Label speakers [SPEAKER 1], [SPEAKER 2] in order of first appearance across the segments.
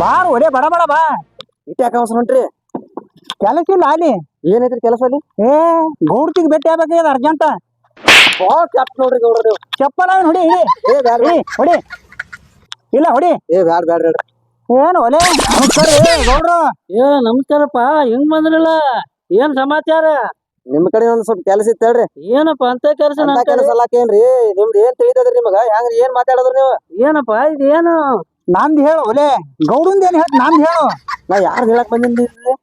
[SPEAKER 1] Bar ಒಡೆ ಬಡ ಬಡ ಬಾ.
[SPEAKER 2] ಇಟ್ಯಾ ಯಾಕೆ ಅವಸರ ಹೊಂಟ್ರಿ
[SPEAKER 1] ಕೆಲಸ ಇಲ್ಲ ಅಲ್ಲಿ.
[SPEAKER 2] ಏನೈತ್ರಿ ಕೆಲಸ ಅಲ್ಲಿ?
[SPEAKER 1] ಏ ಗೌಡ್ತಿಗೆ ಭೇಟಿ ಆಗ್ಬೇಕಾಗ್ಯದ ಅರ್ಜೆಂಟ್.
[SPEAKER 2] ಭಾಳ ಕೆಟ್ಟ ನೋಡ್ರಿ ಗೌಡ್ರಿ ನೀವು.
[SPEAKER 1] ಚಪ್ಪಲ ಅವ್ನ್ ಹೊಡಿ ಹಿಡಿ.
[SPEAKER 2] ಏ
[SPEAKER 1] ಹೊಡಿ. ಇಲ್ಲ ಹೊಡಿ.
[SPEAKER 2] ಏ ಬ್ಯಾಡ ಬ್ಯಾಡ್ರಿ
[SPEAKER 1] ಏನು ಒಲೆ? ನಮಸ್ಕಾರ ರೀ ಗೌಡ್ರು.
[SPEAKER 3] ಏ ನಮಸ್ಕಾರಪ್ಪ. ಹೆಂಗ್ ಬಂದ್ರಲ್ಲ? ಏನ್ ಸಮಾಚಾರ?
[SPEAKER 2] ನಿಮ್ ಕಡೆ ಒಂದ್ ಸ್ವಲ್ಪ ಕೆಲಸ ಇತ್ತ ಹೇಳ್ರಿ.
[SPEAKER 3] ಏನಪ್ಪ ಅಂತ ಕೆಲಸ
[SPEAKER 2] ಅಂತ ಕೆಲಸ ಅಲ್ಲಾಕೇನ್ರಿ ನಿಮ್ದು ಏನ್ ತಿಳಿತದ್ರಿ ನಿಮಗ? ಹೆಂಗ್ರಿ ಏನ್ ಮಾತಾಡೋದ್ರಿ ನೀವು?
[SPEAKER 3] ಏನಪ್ಪ ಇದೇನು?
[SPEAKER 1] ನಂದ್ ಹೇಳು ಒಲೆ. ಗೌಡಂದ ಏನ್ ಹೇಳ್ ನಂದ್ ಹೇಳು.
[SPEAKER 2] ನಾ ಯಾರು ಹೇಳಕ್ ಬಂದಿದ್ದೀನಿ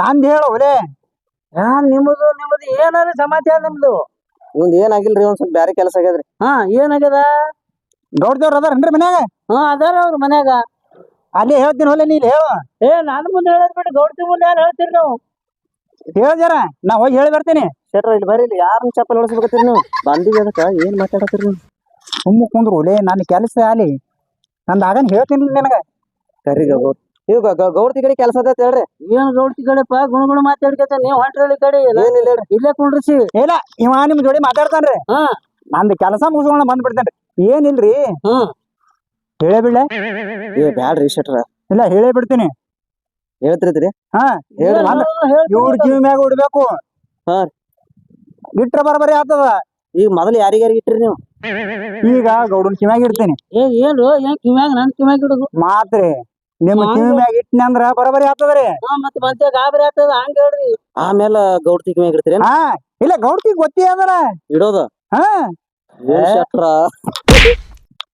[SPEAKER 1] ನಂದ್ ಹೇಳು ಒಲೆ.
[SPEAKER 3] ಹಾ ನಿಮ್ಮದು ನಿಮ್ಮದು ಏನಾರ ಸಮಾಚಾರ ನಿಮ್ದು?
[SPEAKER 2] ಇವಂದ್ ಏನಾಗಿಲ್ರಿ ಒಂದ್ ಸ್ವಲ್ಪ ಬ್ಯಾರೆ ಕೆಲಸ ಆಗ್ಯದ್ರಿ
[SPEAKER 3] ಹಾ ಏನಾಗ್ಯದ
[SPEAKER 1] ಅದಾರ ಏನ್ರಿ ಮನ್ಯಾಗ?
[SPEAKER 3] ಹಾ ಅದಾರ ಅವ್ರ ಮನ್ಯಾಗ.
[SPEAKER 1] ಅಲ್ಲಿ ಹೇಳ್ತೀನಿ ಒಲೆ ನೀ ಇಲ್ಲಿ ಹೇಳು.
[SPEAKER 3] ಏ ನಾನು ಮುಂದೆ ಹೇಳದ್ ಬಿಟ್ಟು ಗೌಡ್ತಿ ಮುಂದೆ ಯಾರು ಹೇಳ್ತೀರಿ ನಾವು?
[SPEAKER 1] ಹೇಳ ಜರ ನಾ ಹೋಗಿ ಹೇಳಿ ಬರ್ತೀನಿ.
[SPEAKER 2] ಶೆಟ್ರ ಇಲ್ಲಿ ಬರ್ರಿ ಇಲ್ಲಿ ಯಾರನ್ನ ಚಪ್ಪಲ್ ಹೊಡಿಸ್ಬೇಕತ್ತೀರಿ ನೀವು? ಬಂದಿವಿ ಅದಕ್ಕ? ಏನ್ ಮಾತಾಡತ್ತೀರಿ ನೀವು?
[SPEAKER 1] ಸುಮ್ಮ ಕುಂದ್ರು ಒಲೆ ನನ್ನ ಕೆಲಸ ಅಲ್ಲಿ. ನಂದು ಆಗನ್ ಹೇಳ್ತೀನಿ ನಿನಗ.
[SPEAKER 2] ಸರಿ ಗೌಡ್ ಈಗ ಗೌಡ್ತಿ ಕಡೆ ಕೆಲಸ ಅದ ಹೇಳ್ರಿ.
[SPEAKER 3] ಏನ್ ಗೌಡ್ತಿ ಕಡೆಪ್ಪ ಗುಣ ಗುಣ ಮಾತಾಡ್ಕತ ನೀವ್ ಹೊಂಟ್ರಲ್ಲಿ ಕಡೆ.
[SPEAKER 2] ಏನಿಲ್ಲ ಹೇಳ್ರಿ.
[SPEAKER 3] ಇಲ್ಲೇ ಕುಂಡ್ರಿಸಿ.
[SPEAKER 1] ಇಲ್ಲ ಇವ ನಿಮ್ ಜೋಡಿ ಮಾತಾಡ್ತಾನ್ರಿ
[SPEAKER 3] ಹಾ.
[SPEAKER 1] ನಂದು ಕೆಲಸ ಮುಗಿಸ್ಕೊಂಡ್ ಬಂದ್ಬಿಡ್ತೇನ್ರಿ ಏನಿಲ್ರಿ
[SPEAKER 3] ಹ್ಮ್.
[SPEAKER 1] ಹೇಳೇ ಬಿಡ್ಲೆ?
[SPEAKER 2] ಏ ಬ್ಯಾಡ್ರಿ ಶೆಟ್ರ.
[SPEAKER 1] ಇಲ್ಲ ಹೇಳೇ ಬಿಡ್ತೀನಿ.
[SPEAKER 2] ಹೇಳ್ತಿರ್ತೀರಿ?
[SPEAKER 1] ಹಾ
[SPEAKER 2] ಹೇಳ್ರಿ.
[SPEAKER 1] ಇವ್ರ ಜೀವ ಮ್ಯಾಗ ಉಡ್ಬೇಕು
[SPEAKER 2] ಹಾ.
[SPEAKER 1] ಇಟ್ರ ಬರಬರಿ ಆಗ್ತದ.
[SPEAKER 2] ಈಗ ಮೊದಲು ಯಾರಿಗಾರಿ ಇಟ್ರಿ ನೀವು?
[SPEAKER 1] ಈಗ ಗೌಡನ್ ಕಿವ್ಯಾಗ ಇಡ್ತೀನಿ.
[SPEAKER 3] ಏ ಏನು ಏನ್ ಕಿವ್ಯಾಗ ನನ್ ಕಿವ್ಯಾಗ ಇಡುದು?
[SPEAKER 1] ಮಾತ್ರಿ ನಿಮ್ಮ? ಕಿವಿ ಮ್ಯಾಗ ಇಟ್ನಿ ಅಂದ್ರ ಬರಬರಿ ಆಗ್ತದ್ರಿ.
[SPEAKER 3] ಹಾ ಮತ್ತೆ ಮತ್ತೆ ಗಾಬರಿ ಆಗ್ತದ ಹಂಗ ಹೇಳ್ರಿ.
[SPEAKER 2] ಆಮೇಲೆ ಗೌಡ್ತಿ ಕಿವ್ಯಾಗ ಇಡ್ತೀರಿ
[SPEAKER 1] ಹಾ ಇಲ್ಲ ಗೌಡ್ತಿ ಗೊತ್ತಿ ಅದರ.
[SPEAKER 2] ಇಡೋದು?
[SPEAKER 1] ಹಾ.
[SPEAKER 2] ಏನ್ ಚಪ್ಪಲ್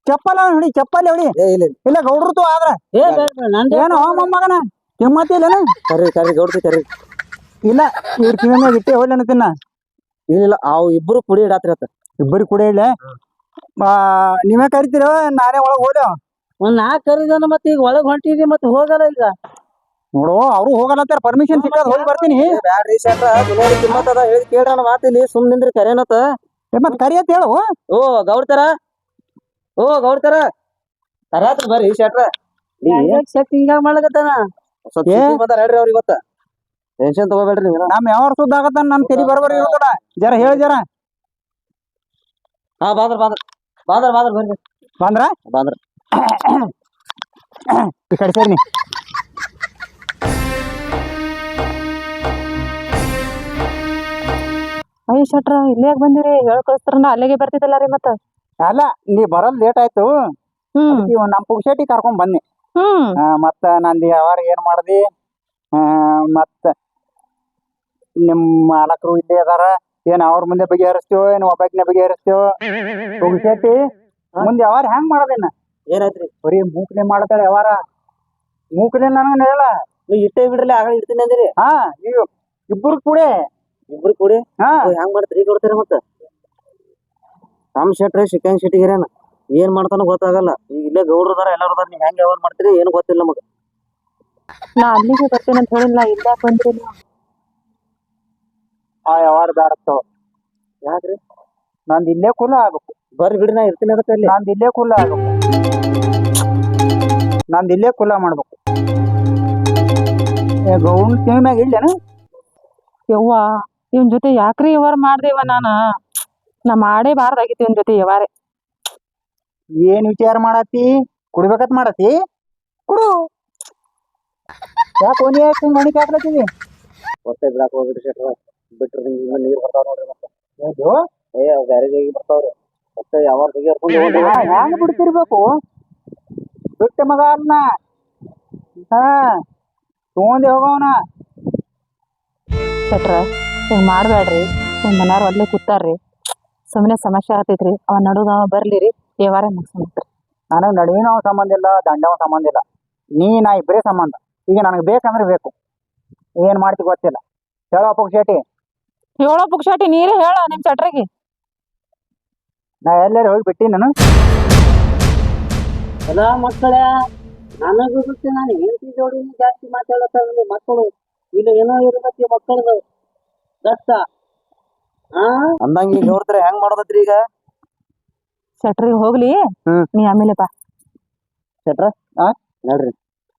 [SPEAKER 1] ಚಪ್ಪಲ ಹೊಡಿ ಚಪ್ಪಲಿ ಹೊಡಿ
[SPEAKER 2] ಏ ಇಲ್ಲ
[SPEAKER 1] ಇಲ್ಲ. ಗೌಡ್ರತು ಆದ್ರ.
[SPEAKER 3] ಏ ಬೇಡ ನಂದೇ
[SPEAKER 1] ಏನು ಮೊಮ್ಮಗನ? ಕಿಮ್ಮತ್ತಿ ಇಲ್ಲ
[SPEAKER 2] ಕರಿ ಕರಿ ಗೌಡ್ತಿ ಕರಿ
[SPEAKER 1] ಇಲ್ಲ ಇವ್ರ ಕಿವಿ ಮ್ಯಾಗ ಇಟ್ಟೆ ಹೋಗ್ಲಿ ಅನ್ನತಿನ್ನ
[SPEAKER 2] ಇಲ್ಲ ಅವ್ ಇಬ್ರು ಕುಡಿ ಇಡಾತ್ರಿತ್ತ ಇಬ್ಬರು
[SPEAKER 1] ಇಬ್ಬರಿ ಕೂಡ ಇಲ್ಲ ನೀವೇ ಕರಿತೀರ ನಾನೇ ಒಳಗ್ ಹೋಗ್ಲಿ
[SPEAKER 3] ಒಂದ್ ನಾ ಕರಿದನ ಮತ್ತೆ ಈಗ ಒಳಗ್ ಹೊಂಟಿದಿ ಮತ್ ಹೋಗಲ್ಲ ಈಗ.
[SPEAKER 1] ನೋಡು ಅವ್ರು ಹೋಗಲತ್ತಾರ ಪರ್ಮಿಷನ್ ಸಿಕ್ಕ ಹೋಗಿ ಬರ್ತೀನಿ.
[SPEAKER 2] ಬ್ಯಾಡ್ರಿ ಶೆಟ್ರ ದುನಿಯಾದ ಕಿಮ್ಮತ್ ಅದ ಹೇಳಿ ಕೇಳ್ರಣ ಮಾತಿಲ್ಲಿ ಸುಮ್ ನಿಂದ್ರಿ ಕರೇನತ್ತ
[SPEAKER 1] ಏ, ಮತ್ ಕರಿ ಅಂತ ಹೇಳು.
[SPEAKER 2] ಓ ಗೌಡ್ತರ? ಓ ಗೌಡ್ತರ? ತರಾತ್ರ ಬರ್ರಿ ಶೆಟ್ರ.
[SPEAKER 3] ಹಿಂಗ ಮಾಡ್ಲಕತ್ತಾನ?
[SPEAKER 2] ಸ್ವಲ್ಪ
[SPEAKER 1] ಏ?
[SPEAKER 2] ಸುದ್ದಿ ಬಂದಾರ ಹೇಳ್ರಿ ಅವ್ರ ಇವತ್ತ ಟೆನ್ಷನ್ ತಗೋಬೇಡ್ರಿ ನೀವು.
[SPEAKER 1] ನಮ್ ಯಾವ ಸುದ್ದ ಆಗತ್ತ ನನ್ ತೆರಿ ಬರಬರಿ ಇರುತ್ತಲ್ಲ ಜರ ಹೇಳಿ ಜರ.
[SPEAKER 2] ಹಾ ಬಾದ್ರ ಬಾದ್ರ. ಬಾದ್ರ ಬಾದ್ರ ಬರ್ರಿ.
[SPEAKER 1] ಬಂದ್ರ?
[SPEAKER 2] ಬಾದ್ರ.
[SPEAKER 1] ಈ ಕಡೆ ಸೇರಿ ನೀ.
[SPEAKER 4] ಅಯ್ಯ ಶೆಟ್ರ ಇಲ್ಲೇ ಬಂದಿರಿ? ಹೇಳ ಕಳಿಸ್ತಾರ ಅಲ್ಲಿಗೆ ಬರ್ತಿದ್ದಲ್ಲ ರೀ ಮತ್ತ?
[SPEAKER 1] ಅಲ್ಲ ನೀ ಬರೋದ್ ಲೇಟ್ ಆಯ್ತು.
[SPEAKER 4] ಹ್ಮ್.
[SPEAKER 1] ನಮ್ ಪುಗ್ಸೇಟಿ ಕರ್ಕೊಂಡ್ ಬನ್ನಿ
[SPEAKER 4] ಹ್ಮ್.
[SPEAKER 1] ಆ, ಮತ್ತ ನಂದು ಯಾವಾರ ಏನ್ ಮಾಡ್ದಿ? ಆ, ಮತ್ತ ನಿಮ್ ಮಾಲಕರು ಇಲ್ಲೇ ಅದಾರ. ಏನ್ ಅವ್ರ ಮುಂದೆ ಬಗೆಹರಿಸ್ತೇವ ಏನ್ ಒಬ್ಬಾಕಿನ ಬಗೆಹರಿಸ್ತೀವೋ? ಶೆಟ್ಟಿ ಮುಂದೆ ಯಾವಾರ ಹೆಂಗ್ ಮಾಡೋದೇನ
[SPEAKER 2] ಏನಾಯ್ತ್ರಿ?
[SPEAKER 1] ಬರೀ ಮೂಕನೆ ಮಾಡ್ತಾಳೆ ಯಾವಾರ? ಮೂಕನೆ ನನಗ ಹೇಳ.
[SPEAKER 2] ನೀವು ಇಟ್ಟೆ ಬಿಡ್ರಲ್ಲ ಆಗ ಇಡ್ತೀನಿ ಅಂದ್ರಿ.
[SPEAKER 1] ಹಾ ನೀವು ಇಬ್ಬರು ಕೂಡ.
[SPEAKER 2] ಇಬ್ರು ಕೂಡ?
[SPEAKER 1] ಹಾ.
[SPEAKER 2] ಹೆಂಗ್ ಮಾಡ್ತೀರಿ? ಕೊಡ್ತೀರಿ ಮತ್ತ? ನಮ್ ಶೆಟ್ರಿ ಶಿಕಂಗ್ ಶೆಟ್ಟಿ ಹಿರೇನ ಏನ್ ಮಾಡ್ತಾನೋ ಗೊತ್ತಾಗಲ್ಲ. ಈಗ ಇಲ್ಲೇ ಗೌಡ್ರು ಅದಾರ ಎಲ್ಲಾರು ಅದಾರ ನೀವ್ ಹೆಂಗ್ ಯಾವಾಗ ಮಾಡ್ತೀರಿ? ಏನು ಗೊತ್ತಿಲ್ಲ ನಮಗ.
[SPEAKER 4] ನಾ ಅಲ್ಲಿಗೆ ಬರ್ತೇನೆ ಅಂತ ಹೇಳಿಲ್ಲ ಇಲ್ಲ ಬಂದ್ರಿ ನೀವು
[SPEAKER 1] ಆ ವ್ಯವಹಾರ ಬ್ಯಾಡತ್ತವ
[SPEAKER 2] ಯಾಕ್ರಿ?
[SPEAKER 1] ನಂದು ಇಲ್ಲೇ ಕುಲ ಆಗ್ಬೇಕು.
[SPEAKER 2] ಬರ್ರಿ ಬಿಡ್ರಿ ನಾ ಇರ್ತೀನಿ ಅದಕ್ಕೆ ಅಲ್ಲಿ.
[SPEAKER 1] ನಂದು ಇಲ್ಲೇ ಕುಲ ಆಗ್ಬೇಕು. ನಂದು ಇಲ್ಲೇ ಕುಲ ಮಾಡ್ಬೇಕು. ಏ ಗೌನ್ ಕಿವಿ ಮ್ಯಾಗ ಇಲ್ಲೇನ?
[SPEAKER 4] ಯವ್ವ ಇವನ್ ಜೊತೆ ಯಾಕ್ರಿ ವ್ಯವಹಾರ ಮಾಡ್ದೇವ ನಾನ? ನಾ ಮಾಡೇ ಬಾರ್ದಾಗಿತ್ತು ಇವನ್ ಜೊತೆ ವ್ಯವಹಾರ.
[SPEAKER 1] ಏನ್ ವಿಚಾರ ಮಾಡತ್ತಿ? ಕುಡಿಬೇಕತ್ ಮಾಡತ್ತಿ? ಕುಡು. ಯಾಕೆ ಓನಿ ಯಾಕೆ ಮಣಿಕೆ ಹಾಕ್ಲತ್ತೀವಿ?
[SPEAKER 2] ಹೊಟ್ಟೆ ಬಿಡಾಕ್ ಹೋಗ್ಬಿಡ್ರಿ ಶೆಟ್ರ. ಬಿಟ್ರಿ ಹಿಂಗ ನೀರ್ ಬರ್ತಾವ ನೋಡ್ರಿ ಮತ್ತೆ.
[SPEAKER 1] ಹೌದು?
[SPEAKER 2] ಏ ಅವ್ ಬ್ಯಾರೇಜ್ ಹೋಗಿ ಬರ್ತಾವ್ರಿ. ಮತ್ತೆ ಯಾವಾಗ ತೆಗಿಯರ್ಕೊಂಡು
[SPEAKER 1] ಹ್ಯಾಂಗ ಬಿಡ್ತಿರ್ಬೇಕು. ಬಿಟ್ಟ ಮಗ ಅಲ್ಲ ಹಾ ತಗೊಂಡೆ ಹೋಗವನ.
[SPEAKER 4] ಶೆಟ್ರ ಹಿಂಗ್ ಮಾಡ್ಬೇಡ್ರಿ ನಿಮ್ ಮನ್ಯಾರ ಅಲ್ಲೇ ಕೂತಾರ್ರಿ. ಸುಮ್ಮನೆ ಸಮಸ್ಯೆ ಆಗ್ತೈತ್ರಿ. ಅವ ನಡುಗ ಅವ ಬರ್ಲಿರಿ. ವ್ಯವಹಾರ ಮುಗಿಸ್ಕೊಂಡ್ರಿ
[SPEAKER 1] ನನಗೆ ನಡುವಿನ ಸಂಬಂಧ ಇಲ್ಲ ದಂಡವ ಸಂಬಂಧ ಇಲ್ಲ. ನೀ ನಾ ಇಬ್ಬರೇ ಸಂಬಂಧ. ಈಗ ನನಗೆ ಬೇಕಂದ್ರೆ ಬೇಕು. ಏನು ಮಾಡ್ತಿ ಗೊತ್ತಿಲ್ಲ. ಹೇಳೋ ಪುಕ್ಷೇಟಿ
[SPEAKER 4] ಹೇಳೋ ಪುಕ್ಷಾಟಿ ನೀರೇ ಹೇಳ ನಿಮ್ ಚಟ್ರಿಗೆ.
[SPEAKER 1] ನಾ ಎಲ್ಲಾರು ಹೋಗಿ ಬಿಟ್ಟಿ ನಾನು.
[SPEAKER 3] ಎಲ್ಲ ಮಕ್ಕಳ ನನಗೂ ಗೊತ್ತಿ ನಾನು ಹೆಂಡತಿ ಜೋಡಿ ಜಾಸ್ತಿ ಮಾತಾಡತ್ತಾರ ಮಕ್ಕಳು. ಇಲ್ಲಿ ಏನೋ ಇರ್ಬೇಕು ಮಕ್ಕಳದು. ಕಷ್ಟ ಹಾ
[SPEAKER 2] ಅಂದಂಗ ಈಗ ನೋಡಿದ್ರೆ ಹೆಂಗ್ ಮಾಡೋದತ್ರಿ ಈಗ?
[SPEAKER 4] ಶೆಟ್ರಿಗೆ ಹೋಗ್ಲಿ.
[SPEAKER 1] ಹ್ಮ್.
[SPEAKER 4] ನೀ ಆಮೇಲೆ ಬಾ.
[SPEAKER 2] ಶೆಟ್ರ
[SPEAKER 1] ಆ?
[SPEAKER 2] ನೋಡ್ರಿ.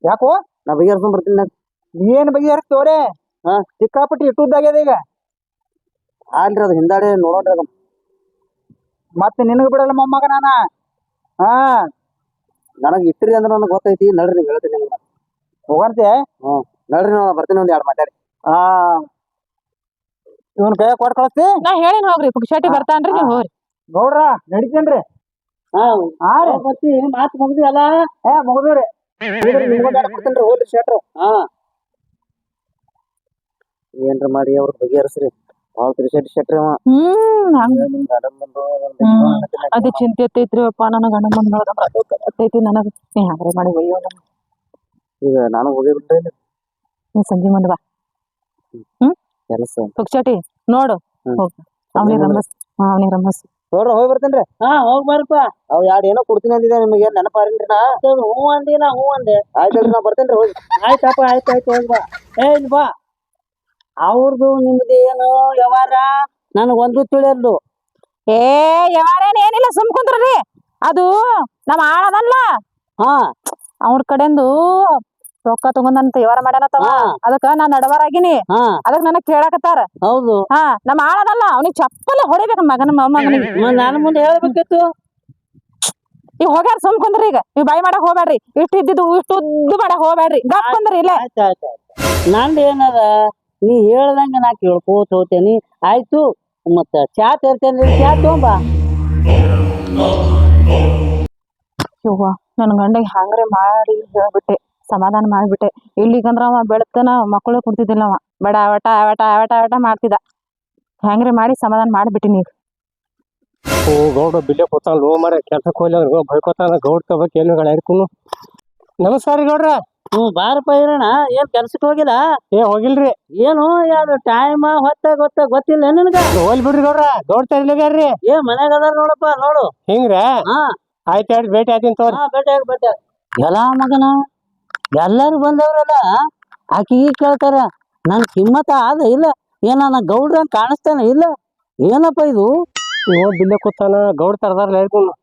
[SPEAKER 1] ಯಾಕೋ?
[SPEAKER 2] ನಾ ಬಗೆಹರ್ಸ್ಕೊಂಡ್ ಬರ್ತೀನಿ ನಾ.
[SPEAKER 1] ಏನ್ ಬಗೆಹರಿಸ್ತೋರೆ
[SPEAKER 2] ಹಾ.
[SPEAKER 1] ಸಿಕ್ಕಾಪಟ್ಟಿ ಇಟ್ಟುದ್ದಾಗ್ಯದ ಈಗ.
[SPEAKER 2] ಆಲ್ರಿ ಅದು ಹಿಂದಾಡಿ ನೋಡೋಣ್ರಿ ಅದನ್ನ
[SPEAKER 1] ಮತ್ತೆ ನಿನಗೆ ಬಿಡಲ್ಲ ಮೊಮ್ಮಗ ನಾನ? ಹಾ.
[SPEAKER 2] ನನಗೆ ಇಟ್ಟಿರಿ ಅಂದ್ರೆ ನನಗೆ ಗೊತ್ತೈತಿ. ನಡ್ರಿ ನೀವು ಹೇಳ್ತೀನಿ ನಿಮ್ಗೆ
[SPEAKER 1] ಹೋಗಂತೆ? ಹ್ಞೂ.
[SPEAKER 2] ನಡ್ರಿ ನಾನು ಬರ್ತೀನಿ ಒಂದ್ ಎರಡು ಮಾತಾಡಿ
[SPEAKER 1] ಆ ಇವನ್ ಕೈ ಕೊಟ್ಟು ಕಳಿಸ್ತಿ?
[SPEAKER 4] ನಾ ಹೇಳಿನ ಹೋಗ್ರಿ ಪುಕ್ಷಾಟಿ ಬರ್ತಾನ್ರಿ ನೀವು ಹೋಗ್ರಿ.
[SPEAKER 1] ಗೌಡ್ರ ನಡಿತೇನ್ರಿ.
[SPEAKER 3] ಹಾ.
[SPEAKER 1] ಹಾ ರೀ.
[SPEAKER 3] ಬರ್ತಿ ಮಾತು ಮುಗ್ದಿ ಅಲ್ಲ?
[SPEAKER 1] ಏ ಮುಗಿದ್ರಿ. ಕೊಡ್ತೇನ್ರಿ ಹೋಗ್ರಿ ಶೆಟ್ರು.
[SPEAKER 3] ಹಾ.
[SPEAKER 2] ಏನ್ರ ಮಾಡಿ ಅವ್ರ ಬಗೆಹರಿಸ್ರಿ ಭಾಳ ತಿರ್ಸೆಟ್ ಶೆಟ್ರಿ ಅವ
[SPEAKER 4] ಹ್ಮ್ ಹಂಗ. ಅದೇ ಚಿಂತೆ ಐತ್ರಿ ಅಪ್ಪ ನನಗ ಗಂಡ ಬಂದ್ ನೋಡಂದ್ರ ಅದು ಕತ್ತೈತಿ ನನಗ. ನೀ ಹಂಗ್ರೆ ಮಾಡಿ ಒಯ್ಯೋ.
[SPEAKER 2] ಈಗ ನಾನು ಹೋಗಿಬಿಟ್ರೆ
[SPEAKER 4] ನೀ ಸಂಜೆ ಮುಂದ್ ಬಾ.
[SPEAKER 2] ಕೆಲಸ.
[SPEAKER 4] ಪುಕ್ಷಾಟಿ ನೋಡು.
[SPEAKER 2] ಹ್ಮ್.
[SPEAKER 4] ಹೋಗ್ ಅವ್ನಿಗೆ ರಮಸ್ ಹಾ ಅವ್ನಿಗೆ ರಮಸ್
[SPEAKER 2] ನೋಡ್ರಿ ಹೋಗಿ ಬರ್ತೇನ್ರಿ.
[SPEAKER 3] ಹಾ ಹೋಗ್ ಬರ್ಪ.
[SPEAKER 2] ಅವ್ ಎರಡ್ ಏನೋ ಕೊಡ್ತೀನಿ ಅಂದಿದ್ದೆ ನಿಮಗೆ ಏನ್ ನೆನಪಾರಿಲ್ರಿ ನಾ?
[SPEAKER 3] ಹ್ಞೂ ಅಂದಿ ನಾ ಹ್ಞೂ ಅಂದೆ.
[SPEAKER 2] ಆಯ್ತಲ್ರಿ ನಾ ಬರ್ತೇನ್ರಿ ಹೋಗಿ.
[SPEAKER 3] ಆಯ್ತಪ್ಪ ಆಯ್ತು ಆಯ್ತು ಹೋಗಿ ಬಾ. ಏ ಇಲ್ಲಿ ಬಾ. ಅವ್ರದ್ದು ನಿಮ್ದು ಏನು ವ್ಯವಹಾರ. ನನಗ್ ಒಂದು ತಿಳಿಯಲ್ದು.
[SPEAKER 4] ಏ ವ್ಯವಹಾರ ಏನಿಲ್ಲ ಸುಮ್ ಕುಂದ್ರಿ ಅದು ನಮ್ಮ ಆಳದಲ್ಲ
[SPEAKER 3] ಹಾ.
[SPEAKER 4] ಅವ್ರ ಕಡೆಂದು ರೊಕ್ಕ ತಗೊಂಡಂತ ವ್ಯವಹಾರ ಮಾಡ್ಯಾನತ್ತವ ಅದಕ್ಕ ನಾ ನಡವರಾಗಿನಿ
[SPEAKER 3] ಹಾ.
[SPEAKER 4] ಅದಕ್ ನನಗ್ ಕೇಳಾಕತ್ತಾರ.
[SPEAKER 3] ಹೌದು.
[SPEAKER 4] ಹಾ ನಮ್ಮ ಆಳದಲ್ಲ ಅವ್ನಿಗೆ ಚಪ್ಪಲ್ಲ ಹೊಡಿಬೇಕು ಮಗನ ಮೊಮ್ಮಗನಿಗೆ
[SPEAKER 3] ನನ್ನ ನಾನು ಮುಂದೆ ಹೇಳ್ಬೇಕಿತ್ತು.
[SPEAKER 4] ಈಗ ಹೋಗ್ಯಾರ ಸುಮ್ ಕುಂದ್ರಿ ಈಗ. ನೀವ್ ಬಾಯಿ ಮಾಡಕ್ ಹೋಗ್ಬೇಡ್ರಿ ಇಷ್ಟು ಇದ್ದಿದ್ದು ಇಷ್ಟು ಉದ್ದು ಮಾಡಕ್ ಹೋಗ್ಬೇಡ್ರಿ ಗಪ್ ಕುಂದ್ರಿ ಇಲ್ಲ.
[SPEAKER 3] ನಂದು ಏನದ? ನೀ ಹೇಳ್ದಂಗ ನಾ ಕೇಳ್ಕೋತ ಹೋಗ್ತೇನಿ. ಆಯ್ತು ಮತ್ತ ಚಾ ತರ್ತೇನೆ ಚಾ ತಗೊಂಬಾ.
[SPEAKER 4] ಯವ್ವ ನನ್ನ ಗಂಡಗ್ ಹಂಗ್ರೆ ಮಾಡಿ ಹೇಳ್ಬಿಟ್ಟೆ ಸಮಾಧಾನ ಮಾಡಿಬಿಟ್ಟೆ. ಇಲ್ಲಿಗಂದ್ರ ಅವ ಬೆಳತನ ಮಕ್ಕಳು ಕುಡ್ತಿದ್ದಿಲ್ಲ ಅವ. ಬೇಡ ಆವಟ ಆವಟ ಆವಟ ಆವಟ ಮಾಡ್ತಿದ್ದ. ಹೆಂಗ್ರೆ ಮಾಡಿ ಸಮಾಧಾನ ಮಾಡ್ಬಿಟ್ಟಿನಿ ಈಗ.
[SPEAKER 5] ಓ ಗೌಡ ಬಿಲ್ಲೆ ಕೂತಾನ ಲೋ ಮರ ಕೆಲ್ಸಕ್ಕೆ ಹೋಗ್ಲಿ ಅವ್ರಿಗೆ ಬೈಕೋತಾನ ಗೌಡ್ ತಗೋಬೇಕು ಏನು ಹೇಳ್ಯಾರಿಕೂನು ನಮಸ್ಕಾರ ರೀ ಗೌಡ್ರ.
[SPEAKER 3] ಹ್ಞೂ ಬಾರಪ್ಪ ಇರೋಣ. ಏನ್ ಕೆಲ್ಸಕ್ಕೆ ಹೋಗಿಲ್ಲ?
[SPEAKER 5] ಏ ಹೋಗಿಲ್ರಿ.
[SPEAKER 3] ಏನು ಯಾರು ಟೈಮ್ ಹೊತ್ತ ಗೊತ್ತ ಗೊತ್ತಿಲ್ಲ ನಿನಗ?
[SPEAKER 5] ಹೋಗ್ಲಿ ಬಿಡ್ರಿ ಗೌಡ್ರ. ದೊಡ್ಡ ತರ್ಲಿಗಾರ್ರಿ
[SPEAKER 3] ಏ ಮನ್ಯಾಗ ಅದಾರ ನೋಡಪ್ಪ ನೋಡು.
[SPEAKER 5] ಹಿಂಗ್ರ?
[SPEAKER 3] ಹಾ.
[SPEAKER 5] ಆಯ್ತು ಆಯ್ತು ಭೇಟಿ ಆಯ್ತೀನಿ ತೋರಿ
[SPEAKER 3] ಭೇಟಿ ಬೇಟೆ ಬೇಟೆ ಎಲ್ಲ ಮಗನ? ಎಲ್ಲಾರು ಬಂದವ್ರಲ್ಲ? ಆಕಿಗೆ ಕೇಳ್ತಾರ ನನ್ ಕಿಮ್ಮತ್ತ ಆದ ಇಲ್ಲ. ಏನ ನಾ ಗೌಡ್ರ ಕಾಣಿಸ್ತಾನ ಇಲ್ಲ? ಏನಪ್ಪ ಇದು?
[SPEAKER 5] ಓ ಬಿಲ್ಲೆ ಕೂತಾನ. ಗೌಡ್ ತರದಾರ್ಲ ಹೇಳ್ಕೊಂಡು.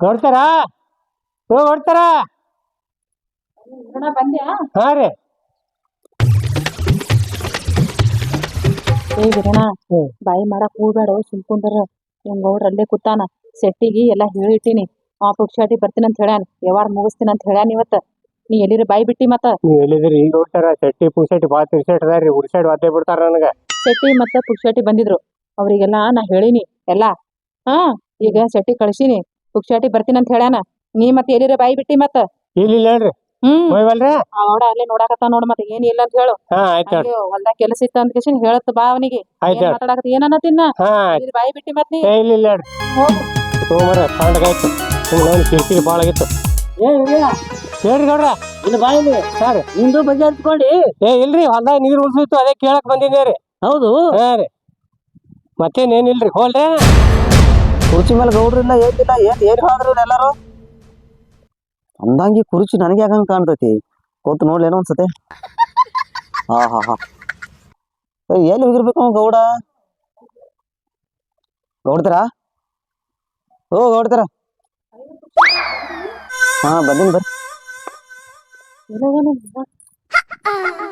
[SPEAKER 5] ಗೌಡ್ತಾರ? ಓ ಗೌಡ್ತಾರ? ಹಾ ರೀ.
[SPEAKER 4] ಏ ಗಿರಣ ಬಾಯಿ ಮಾಡಕ್ ಹೋಗ್ಬೇಡ ಸುಮ್ಕೊಂಡ್ರ. ನಿಮ್ ಗೌಡ್ರ ಅಲ್ಲೇ ಕೂತಾನ. ಸೆಟ್ಟಿಗಿ ಎಲ್ಲಾ ಹೇಳಿಟ್ಟಿನಿ. ಆ ಪುಕ್ಷಾಟಿ ಬರ್ತೀನಿ ಅಂತ ಹೇಳ್ಯಾನ. ಯಾವಾರ ಮುಗಿಸ್ತೀನಿ ಅಂತ ಹೇಳ್ಯಾನ ಇವತ್ತ. ನೀ ಎಲ್ಲಿರ ಬಾಯಿ ಬಿಟ್ಟಿ ಮತ್ತ?
[SPEAKER 5] ನೀವು ಎಲ್ಲಿದ್ರಿ? ಈಗ ನೋಡ್ತಾರ ಚಟ್ಟಿ ಪುಸಟ್ಟಿ ಭಾಳ ತಿರ್ಸೆಟ್ ರೀ. ಉಡಿ ಸೈಡ್ ಒದ್ದೆ ಬಿಡ್ತಾರ ನನಗ.
[SPEAKER 4] ಶೆಟ್ಟಿ ಮತ್ತ ಪುಕ್ಷಾಟಿ ಬಂದಿದ್ರು. ಅವ್ರಿಗೆಲ್ಲಾ ನಾ ಹೇಳಿನಿ. ಎಲ್ಲಾ. ಹಾ ಈಗ ಶೆಟ್ಟಿ ಕಳ್ಸಿನಿ. ಪುಕ್ಷಾಟಿ ಬರ್ತೀನಿ ಅಂತ ಹೇಳ್ಯಾನ. ನೀ ಮತ್ತೆ ಎಲ್ಲಿರ ಬಾಯಿ ಬಿಟ್ಟಿ ಮತ್ತ?
[SPEAKER 5] ಇಲ್ಲ ಇಲ್ಲ ಹೇಳ್ರಿ
[SPEAKER 4] ಹ್ಮ್.
[SPEAKER 5] ಹೋಯ್ವಲ್ರಿ?
[SPEAKER 4] ಅವಡ ಅಲ್ಲೇ ನೋಡಾಕತ್ತ ನೋಡ್ ಮತ್ತ ಏನ್ ಇಲ್ಲ ಅಂತ ಹೇಳು.
[SPEAKER 5] ಹಾ ಆಯ್ತು ಹೇಳ್ರಿ
[SPEAKER 4] ಹಂಗೆ ಹೊಲ್ದಾಗ ಕೆಲಸ ಇತ್ತ ಅಂತ ಕೇಶನ್ ಹೇಳತ್ ಬಾ ಅವನಿಗೆ.
[SPEAKER 5] ಆಯ್ತು
[SPEAKER 4] ಏನ್ ಮಾತಾಡಕತ್ತ? ಏನನ್ನ ತಿನ್ನ
[SPEAKER 5] ಹಾ ಆಯ್ತು.
[SPEAKER 4] ಬಾಯಿ ಬಿಟ್ಟಿ ಮತ್ ನೀ.
[SPEAKER 5] ಏ ಇಲ್ಲ ಇಲ್ಲ ಹೇಳ್ರಿ
[SPEAKER 4] ಹೋಗು.
[SPEAKER 5] ಓ ಮರ ಕಾಂಡಗಾಯ್ತು ಸುಮ್ಮನೆ ಕಿರಿಕಿರಿ ಭಾಳ ಆಗಿತ್ತು.
[SPEAKER 3] ಏ ಇಲ್ಲ
[SPEAKER 5] ಹೇಳ್ರಿ ಗೌಡ್ರ.
[SPEAKER 3] ಇಲ್ಲಿ ಬಾ ಇಲ್ಲಿ
[SPEAKER 5] ಸರ್
[SPEAKER 3] ನಿಂದು ಬಗೆಹರಿಸ್ಕೊಂಡಿ
[SPEAKER 5] ಏ ಇಲ್ರಿ ಹೊಲ್ದಾಗ ನೀರ್ ಉಳ್ಸಿತ್ತು ಅದೇ ಕೇಳಕ್ ಬಂದಿದ್ದೆ ರೀ.
[SPEAKER 3] ಹೌದು.
[SPEAKER 5] ಹಾ ರೀ. ಮತ್ತೇನೇನಿಲ್ರಿ ಹೋಲ್ರಿ
[SPEAKER 2] ಕುರ್ಚಿ ಮೇಲೆ ಗೌಡ್ರಿಲ್ಲ ಏನಿಲ್ಲ ಏನ್ ಏನ್ ಹೇಳಿದ್ರು ಎಲ್ಲಾರು? ಅಂದಂಗಿ ಕುರುಚಿ ನನಗೆ ಯಾಕಂಗ್ ಕಾಣ್ತೈತಿ? ಕೂತ್ ನೋಡ್ಲೇನೋ ಅನ್ಸತ್ತೆ ಹಾ ಹಾ ಹಾ. ಎಲ್ಲಿ ಹೋಗಿರ್ಬೇಕು ಗೌಡ? ಗೌಡ್ತಾರ? ಓ ಗೌಡ್ತಾರ? ಹಾ ಬಂದಿನ ಬರ್ರಿ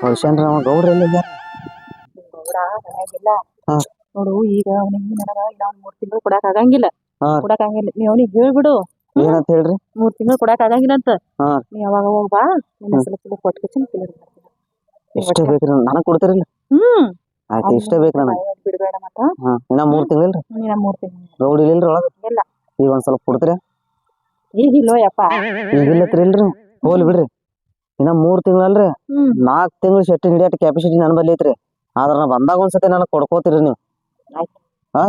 [SPEAKER 2] ಕಳ್ಸ್ಯಾನ್ರಿ ಅವ ಗೌಡ್ರ ಎಲ್ಲಿ ಹಾ.
[SPEAKER 4] ನೋಡು ಈಗ ಅವನಿಗೆ ನನಗ ಇಲ್ಲ ಮೂರ್ ತಿಂಗಳು ಕೊಡಕ್ ಆಗಂಗಿಲ್ಲ. ಕೊಡಾಕ್ ಆಗಂಗಿಲ್ಲ. ನೀ ಅವನಿಗೆ ಹೇಳ್ಬಿಡು.
[SPEAKER 2] ಏನಂತ ಹೇಳ್ರಿ?
[SPEAKER 4] ಮೂರ್ ತಿಂಗಳು ಕೊಡಕ್ ಆಗಂಗಿಲ್ಲಂತ.
[SPEAKER 2] ಹಾ.
[SPEAKER 4] ನೀ ಯಾವಾಗ ಹೋಗ್ ಬಾ ನಿನ್ನ ಸ್ವಲ್ಪ ಸ್ವಲ್ಪ ಕೊಟ್ಟು ಕಿಚನ್ ಕಿಲರ್
[SPEAKER 2] ಇಷ್ಟೇ ಬೇಕ್ರಿ ನನಗ್ ಕೊಡ್ತಿರಿಲ್ಲ?
[SPEAKER 4] ಹ್ಮ್.
[SPEAKER 2] ಆಯ್ತು ಇಷ್ಟೇ ಬೇಕ್ರಿ ನನಗೆ.
[SPEAKER 4] ಬಿಡಬೇಡ ಬಿಡ್ಬೇಡ ಮತ್ತ.
[SPEAKER 2] ಹಾ ಇನ್ನ ಮೂರ್ ತಿಂಗಳಿಲ್ರಿ?
[SPEAKER 4] ನೀನ ಮೂರ್ ತಿಂಗಳು.
[SPEAKER 2] ಗೌಡ ಇಲ್ಲಿಲ್ರಿ ಒಳಗ?
[SPEAKER 4] ಇಲ್ಲ.
[SPEAKER 2] ಈಗ ಒಂದ್ ಸ್ವಲ್ಪ ಕೊಡ್ತೀರಿ?
[SPEAKER 4] ಈಗ ಇಲ್ಲೋ ಯಪ್ಪ
[SPEAKER 2] ಈಗ ಇಲ್ಲತ್ರಿ ಇಲ್ರಿ ಹೋಲ್ ಬಿಡ್ರಿ. ಇನ್ನ ಮೂರ್ ತಿಂಗಳಲ್ರಿ?
[SPEAKER 4] ಹ್ಮ್.
[SPEAKER 2] ನಾಲ್ಕ್ ತಿಂಗಳು ಶೆಟ್ಟಿ ಹಿಡಿಯಟ್ ಕೆಪಾಸಿಟಿ ನನ್ ಬಲ್ಲಿ ಐತ್ರಿ. ಆದ್ರ ನಾ ಬಂದಾಗ ಒಂದ್ಸತಿ ನನಗ್ ಕೊಡ್ಕೋತೀರಿ ನೀವು.
[SPEAKER 4] ಆಯ್ತು.
[SPEAKER 2] ಹಾ?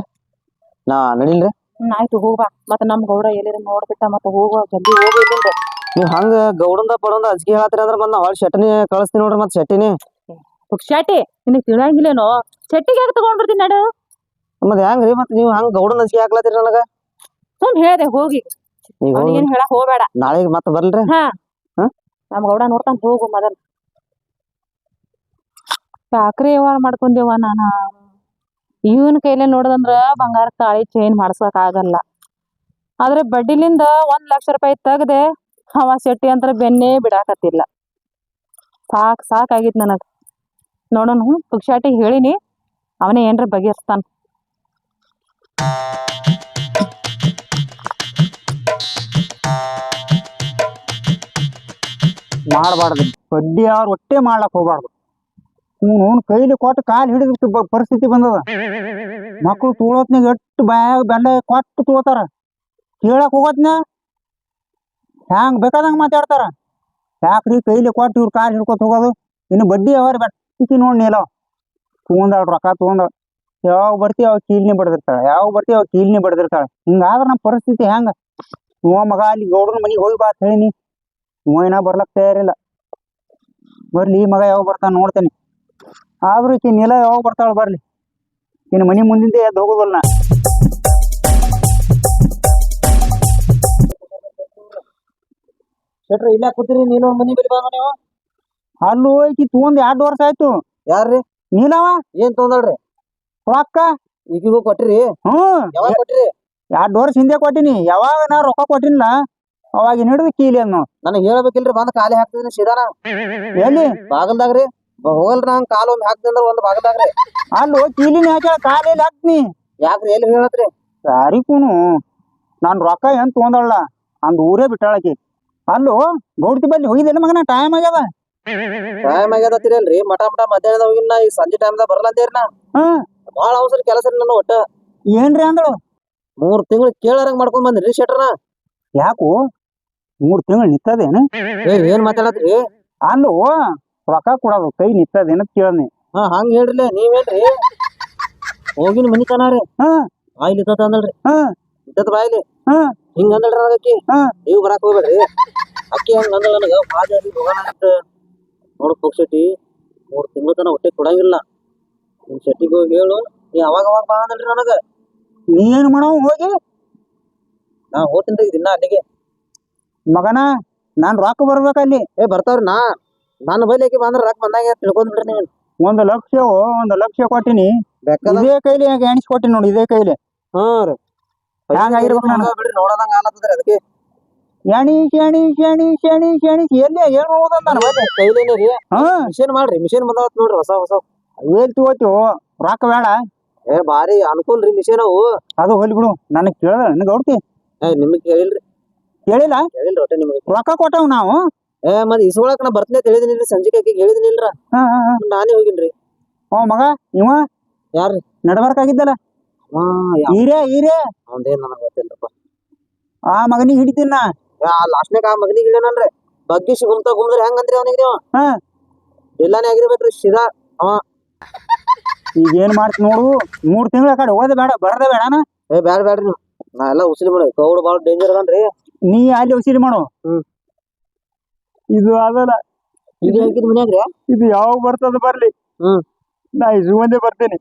[SPEAKER 2] ನಾ ನಡಿಲ್ರಿ?
[SPEAKER 4] ಆಯ್ತು ಹೋಗ್ಬಾ ಮತ್ತ ನಮ್ ಗೌಡ ಎಲ್ಲಿರ ನೋಡ್ಬಿಟ್ಟ ಮತ್ತ ಹೋಗೋ ಜಲ್ದಿ ಹೋಗು ಇಲ್ಲಿಂದ.
[SPEAKER 2] ನೀವ್ ಹಂಗ ಗೌಡಂದ ಪಡೊಂದ ಅಜ್ಜಿ ಹೇಳತ್ರಿ ಅಂದ್ರ ಬಂದ್ ಹೊಳ್ ಶೆಟ್ಟಿನಿ ಕಳಿಸ್ತೀನಿ ನೋಡ್ರಿ ಮತ್ ಶೆಟ್ಟಿನಿ.
[SPEAKER 4] ಶೆಟ್ಟಿ ನಿನಗ್ ತಿಳಂಗಿಲ್ಲೇನೋ ಶೆಟ್ಟಿಗೆ ಯಾಕೆ ತಗೊಂಡ್ಬಿಡ್ತೀನಿ ನಡು?
[SPEAKER 2] ಮತ್ ಹೆಂಗ್ರಿ ಮತ್ ನೀವ್ ಹಂಗ ಗೌಡನ್ ಅಜ್ಗಿ ಹಾಕ್ಲತ್ತೀರಿ ನನಗ?
[SPEAKER 4] ಸುಮ್ ಹೇಳ್ದೆ ಹೋಗಿ.
[SPEAKER 2] ಈಗ
[SPEAKER 4] ಅವನಿಗೇನ್ ಹೇಳಕ್ ಹೋಗ್ಬೇಡ.
[SPEAKER 2] ನಾಳೆಗ್ ಹಾ. ಬರ್ಲ್ರಿ
[SPEAKER 4] ನಮ್ ಗೌಡ ನೋಡ್ತಾನ ಹೋಗು ಮೊದಲ್. ಸಾಕ್ರಿ ವ್ಯವಹಾರ ಮಾಡ್ಕೊಂಡೇವ ನಾನ. ಇವನ್ ಕೈಲೇ ನೋಡದಂದ್ರ ಬಂಗಾರ ತಾಳಿ ಚೈನ್ ಮಾಡ್ಸಕ್ ಆಗಲ್ಲ. ಆದ್ರೆ ಬಡ್ಡಿಲಿಂದ ಒಂದ್ ಲಕ್ಷ ರೂಪಾಯಿ ತೆಗ್ದೆ ಅವ ಶೆಟ್ಟಿ ಅಂತ ಬೆನ್ನೇ ಬಿಡಾಕತ್ತಿಲ್ಲ. ಸಾಕ್ ಸಾಕಾಗಿತ್ ನನಗೆ. ನೋಡೋಣ ಪುಕ್ಷಾಟಿ ಹೇಳಿನಿ. ಅವನೇ ಏನ್ರ ಬಗೆಹರಿಸ್ತಾನ.
[SPEAKER 1] ಮಾಡಬಾರ್ದು. ಬಡ್ಡಿ ಅವ್ರು ಒಟ್ಟೆ ಮಾಡ್ಲಕ್ ಹೋಗ್ಬಾರ್ದು. ಅವ್ನು ಕೈಲಿ ಕೊಟ್ಟು ಕಾಲು ಹಿಡಿದ ಪರಿಸ್ಥಿತಿ ಬಂದದ. ಮಕ್ಕಳು ತೋಳತ್ನಾಗ ಎಷ್ಟು ಬ್ಯಾಗ್ ಬೆಲ್ಲ ಕೊಟ್ಟು ತೋತಾರ ಕೇಳಕ್ ಹೋಗೋತ್ನ ಹ್ಯಾಂಗ್ ಬೇಕಾದಂಗ ಮಾತಾಡ್ತಾರ. ಯಾಕ್ರಿ ಕೈಲಿ ಕೊಟ್ಟು ಇವ್ರ ಕಾಲು ಹಿಡ್ಕೊತ ಹೋಗೋದು? ಇನ್ನು ಬಡ್ಡಿ ಅವ್ರ ಬೆಟ್ಟಿ ನೋಡಿ ನೀಲ ತಗೊಂಡಾಳ ರೊಕ್ಕ ತಗೊಂಡಾಳ ಯಾವಾಗ ಬರ್ತೀವಿ ಅವಾಗ ಕೀಲ್ನಿ ಬಡ್ದಿರ್ತಾಳೆ. ಯಾವಾಗ ಬರ್ತೀವಿ ಅವಾಗ ಕೀಲ್ನಿ ಬಡ್ದಿರ್ತಾಳೆ. ಹಿಂಗಾದ್ರೆ ನಮ್ಮ ಪರಿಸ್ಥಿತಿ ಹೆಂಗ? ನೋ ಮಗ, ಅಲ್ಲಿ ಗೌಡ್ರ ಮನೆಗೆ ಹೋಗಿ ಬಾ ಅಂತ ಹೇಳಿನಿ. ನೋ ಏನ ಬರ್ಲಕ್ ತಯಾರಿಲ್ಲ. ಬರ್ಲಿ, ಈ ಮಗ ಯಾವಾಗ ಬರ್ತಾನ ನೋಡ್ತೇನೆ. ಆದ್ರೂ ಈಕಿ ನೀಲ ಯಾವಾಗ ಬರ್ತಾಳ ಬರ್ಲಿ. ಇನ್ ಮನೆ ಮುಂದಿಂದೆ ಎದ್ದು ಹೋಗೋದಲ್ಲ ನಾ.
[SPEAKER 2] ಶೆಟ್ರ ಇಲ್ಲ ಕೂತಿರಿ ನೀನು ಮನಿ ಬಳಿ ಬಂದ ನೀವು
[SPEAKER 1] ಅಲ್ಲೂ ಈಕಿ ತಗೊಂಡ್ ಎರಡು ವರ್ಷ ಆಯ್ತು.
[SPEAKER 2] ಯಾರ್ರಿ?
[SPEAKER 1] ನೀಲವ
[SPEAKER 2] ಏನ್ ತೊಂದಳ್ರಿ
[SPEAKER 1] ರೊಕ್ಕ?
[SPEAKER 2] ಈಗಿಗೂ ಕೊಟ್ಟಿರಿ?
[SPEAKER 1] ಹ್ಮ್
[SPEAKER 2] ಯಾವಾಗ ಕೊಟ್ಟಿರಿ?
[SPEAKER 1] ಎರಡು ವರ್ಷ ಹಿಂದೆ ಕೊಟ್ಟಿನಿ. ಯಾವಾಗ ನಾ ರೊಕ್ಕ ಕೊಟ್ಟಿನಿಲ್ಲ ಅವಾಗ ಹಿಡಿದು ಕೀಲಿ ಅನ್ನೋ ನೋಡ್
[SPEAKER 2] ನನಗೆ ಹೇಳ್ಬೇಕಿಲ್ರಿ ಬಂದ್ ಖಾಲಿ ಹಾಕ್ತಿದ್ದೀನಿ ಸೀದಾನ
[SPEAKER 1] ಎಲ್ಲಿ?
[SPEAKER 2] ಬಾಗಲ್ದಾಗ್ರಿ. ಹೋಗಲ್ರಿ ನಂಗ್ ಕಾಲ್ ಒಮ್ಮೆ ಹಾಕ್ತೀನಿ ಅಂದ್ರೆ ಒಂದ್ ಅಲ್ಲಿ
[SPEAKER 1] ಅಲ್ಲೋ ಕೀಲಿನ ಹಾಕ್ಯಾಳ ಎಲ್ಲಿ ಹಾಕ್ತೀನಿ
[SPEAKER 2] ಯಾಕ್ರಿ ಎಲ್ಲಿ ಹೇಳತ್ರಿ?
[SPEAKER 1] ಯಾರಿಗೂನು ನಾನ್ ರೊಕ್ಕ ಏನ್ ತಗೊಂಡಳ ಅಂದ್ ಊರೇ ಬಿಟ್ಟಾಳಕಿ. ಅಲ್ಲೋ ಗೌಡ್ತಿ ಬಲ್ಲಿ ಹೋಗಿದ್ದೇನೆ ಮಗನ ಟೈಮ್ ಆಗ್ಯದ?
[SPEAKER 2] ಟೈಮ್ ಆಗ್ಯದತ್ತಿರಲ್ರಿ ಮಠ ಮಠ ಮಧ್ಯಾಹ್ನದ ಹೋಗಿನ ಈ ಸಂಜೆ ಟೈಮ್ದಾಗ ಬರಲ್ಲ ಅಂದೇರಿ ನಾ.
[SPEAKER 1] ಬಹಳ
[SPEAKER 2] ಭಾಳ ಅವಸರ ಕೆಲಸ ನನ್ನ ಒಟ್ಟ.
[SPEAKER 1] ಏನ್ರಿ ಅಂದಳು?
[SPEAKER 2] ಮೂರ್ ತಿಂಗಳು ಕೇಳಾರಂಗ್ ಮಾಡ್ಕೊಂಡ್ ಬಂದ್ರಿ ಶೆಟ್ರನ
[SPEAKER 1] ಯಾಕೋ? ಮೂರ್ ತಿಂಗಳು ನಿತ್ತದೇನು
[SPEAKER 2] ಏನ್ ಮಾತಾಡತ್ರಿ?
[SPEAKER 1] ಅಲ್ಲೋ ರೊಕ್ಕ ಕೊಡೋದು ಕೈ ನಿತ್ತದೇನ ಕೇಳಿ
[SPEAKER 2] ಹಾ ಹಂಗ ಹೇಳ್ರಿ. ನೀವೇನ್ರಿ ಹೋಗಿನ ಮನಿ ತನಾರಿ ರೀ.
[SPEAKER 1] ಹ್ಮ್
[SPEAKER 2] ಬಾಯ್ಲಿ ಇದ್ದತ ಅಂದಳ್ರಿ.
[SPEAKER 1] ಹಾ.
[SPEAKER 2] ಇದ್ದದ ಬಾಯ್ಲಿ.
[SPEAKER 1] ಹಾ.
[SPEAKER 2] ಹಿಂಗ ಅಂದಳ್ರಿ ಅದಕ್ಕೆ ಅಕ್ಕಿ.
[SPEAKER 1] ಹ್ಮ್.
[SPEAKER 2] ನೀವು ಬರಾಕ್ ಹೋಗ್ಬೇಡ್ರಿ. ಅಕ್ಕಿ ಹಂಗ ಅಂದಳ ನನಗ ಬಾಜಿ ಹೋಗೋಣ ಅಂತ ನೋಡು ಪಕ್ಷಟಿ ಮೂರ್ ತಿಂಗಳ ತನ ಹೊಟ್ಟೆ ಕೊಡಂಗಿಲ್ಲ. ನಿಮ್ ಶೆಟ್ಟಿಗೆ ಹೋಗಿ ಹೇಳು. ನೀ ಅವಾಗ ಅವಾಗ ಬಾ ಅಂದಳ್ರಿ ನನಗ.
[SPEAKER 1] ನೀ ಏನ್ ಮಾಡವ್ ಹೋಗಿ.
[SPEAKER 2] ನಾ ಹೋಗ್ತೀನಿ ದಿನ ಅಲ್ಲಿಗೆ.
[SPEAKER 1] ಮಗನ ನಾನ್ ರೊಕ್ಕ ಬರ್ಬೇಕಲ್ಲಿ.
[SPEAKER 2] ಏ ಬರ್ತಾವ್ರಿ ನಾ. ನನ್ನ ಬೈಲಿಕ್ಕೆ ಆಕಿ ಬಂದ್ರ ರಾಕ್ ಬಂದಾಗ ತಿಳ್ಕೊಂಡ್ಬಿಡ್ರಿ ನೀವು?
[SPEAKER 1] ಒಂದ್ ಲಕ್ಷ ಒಂದ್ ಲಕ್ಷ ಕೊಟ್ಟಿನಿ.
[SPEAKER 2] ಬೆಕ್ಕದ
[SPEAKER 1] ಇದೇ ಕೈಲಿ ಎಣಿಸಿ ಕೊಟ್ಟಿನಿ ನೋಡಿ ಇದೇ ಕೈಲಿ.
[SPEAKER 2] ಹಾ ರೀ.
[SPEAKER 1] ಹ್ಯಾಂಗ್ ಆಗಿರ್ಬೇಕು ನಾನು?
[SPEAKER 2] ಬಿಡ್ರಿ ನೋಡೋದಂಗ ಆಲತ್ತದ್ರಿ ಅದಕ್ಕೆ.
[SPEAKER 1] ಎಣಿಸ್ ಎಣಿಸ್ ಎಣಿಸ್ ಎಣಿಸ್ ಎಣಿಸ್. ಎಲ್ಲಿ ಏನ್ ಹೋಗೋದಂತ ನಾನು
[SPEAKER 2] ಕೈಲೇನೆ ರೀ
[SPEAKER 1] ಹಾ.
[SPEAKER 2] ಮಿಷನ್ ಮಾಡ್ರಿ ಮಿಷನ್ ಬಂದಾವತ್ ನೋಡ್ರಿ ಹೊಸ ಹೊಸ.
[SPEAKER 1] ಏನ್ ತಗೋತೀವೋ? ರೊಕ್ಕ ಬೇಡ.
[SPEAKER 2] ಏ ಬಾರಿ ಅನುಕೂಲ ರೀ ಮಿಷನ್ ಅವು.
[SPEAKER 1] ಅದು ಹೋಲಿ ಬಿಡು ನನಗ್ ಕೇಳಲ್ಲ ನನಗೆ ಗೌಡ್ತಿ
[SPEAKER 2] ಏ ನಿಮಗ್ ಕೇಳಿಲ್ರಿ.
[SPEAKER 1] ಕೇಳಿಲ್ಲ?
[SPEAKER 2] ಕೇಳಿಲ್ರಿ ಒಟ್ಟೆ ನಿಮಗೆ.
[SPEAKER 1] ರೊಕ್ಕ ಕೊಟ್ಟವ್ ನಾವು.
[SPEAKER 2] ಏ ಮತ್ ಇಸ್ಕೊಳಕ್ ನಾ ಬರ್ತೇನೆ ತಿಳಿದಿನಿಲ್ರಿ ಸಂಜೆಗೆ ಆಕಿಗೆ ಹೇಳಿದಿನಿಲ್ರ
[SPEAKER 1] ಹಾ ಹಾ. ಹಾ
[SPEAKER 2] ನಾನೇ ಹೋಗಿನ್ರಿ.
[SPEAKER 1] ಅವ ಮಗ ಇವ?
[SPEAKER 2] ಯಾರ್ರಿ?
[SPEAKER 1] ನಡ್ಬರ್ಕಾಗಿದ್ದಲ್ಲ?
[SPEAKER 2] ಹಾ
[SPEAKER 1] ಹೀರೇ ಹೀರೇ
[SPEAKER 2] ಅವಂದೇನ್ ನನಗ್ ಗೊತ್ತಿಲ್ರಪ್ಪ
[SPEAKER 1] ಆ ಮಗನಿಗೆ ಹಿಡಿತೀನ ನಾ.
[SPEAKER 2] ಆ ಲಾಸ್ಟ್ನಾಗ ಆ ಮಗನಿಗೆ ಇಳ್ಯಾನಲ್ರಿ ಬಗ್ಗೆ ಸಿಗುಂತ ಗುಮ್ದ್ರೆ ಹೆಂಗಂದ್ರಿ ಅವನಿಗೆ ನೀವು?
[SPEAKER 1] ಹಾ.
[SPEAKER 2] ಇಲ್ಲಾನೇ ಆಗಿರ್ಬೇಕ್ರಿ ಶಿರಾ.
[SPEAKER 1] ಈಗ ಏನ್ ಮಾಡ್ತಿ ನೋಡು ಮೂರ್ ತಿಂಗಳ ಕಡೆ ಹೋದ ಬೇಡ ಬರದೇ ಬೇಡ
[SPEAKER 2] ಏ ಬ್ಯಾಡ ಬ್ಯಾಡ್ರಿ ನೀವು. ನಾ ಎಲ್ಲಾ ಉಸಿರಿ ಬಿಡ ಕೌಡ್ ಬಾಳ ಡೇಂಜರ್ ಅದನ್ರಿ.
[SPEAKER 1] ನೀ ಅಲ್ಲಿ ಉಸಿರಿ ಮಾಡು.
[SPEAKER 2] ಹ್ಮ್.
[SPEAKER 1] ಇದು ಅದಲ್ಲ.
[SPEAKER 2] ಇದು ಹಾಕಿದ್ ಮನ್ಯಾಗ್ರಿ?
[SPEAKER 1] ಇದು ಯಾವಾಗ ಬರ್ತದ ಬರ್ಲಿ.
[SPEAKER 2] ಹ್ಮ್.
[SPEAKER 1] ನಾ ಇಸು ಮಂದಿ ಬರ್ತೀನಿ.